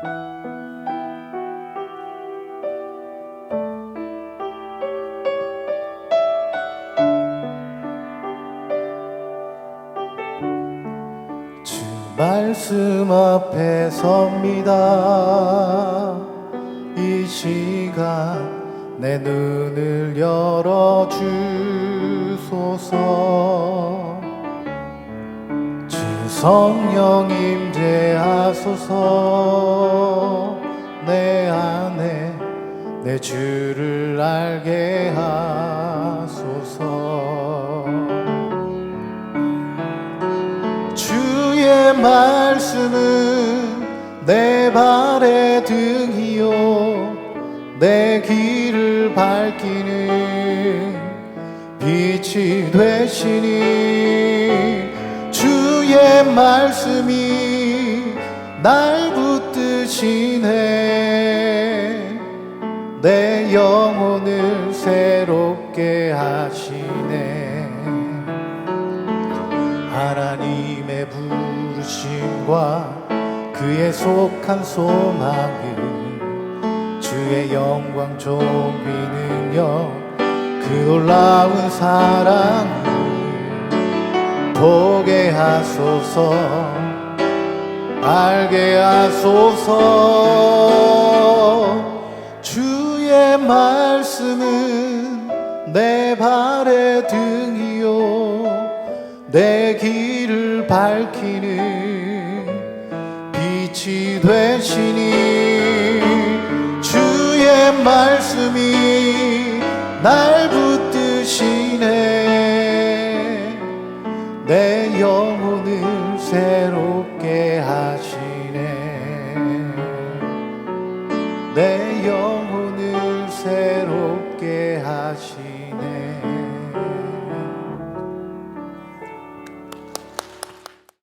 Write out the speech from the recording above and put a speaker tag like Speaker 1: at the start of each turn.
Speaker 1: 주 말씀 앞에 섭니다. 이 시간 내 눈을 열어 주소서 성령 임재하소서. 내 안에 내 주를 알게 하소서. 주의 말씀은 내 발의 등이요. 내 길을 밝히는 빛이 되시니 말씀이 날 붙드시네. 내 영혼을 새롭게 하시네. 하나님의 부르심과 그의 속한 소망을 주의 영광 존귀 능력 그 놀라운 사랑을 보게 하소서. 알게 하소서. 주의 말씀은 내 발의 등이요. 내 길을 밝히는 빛이 되시니 주의 말씀이 날 내 영혼을 새롭게 하시네. 내 영혼을 새롭게 하시네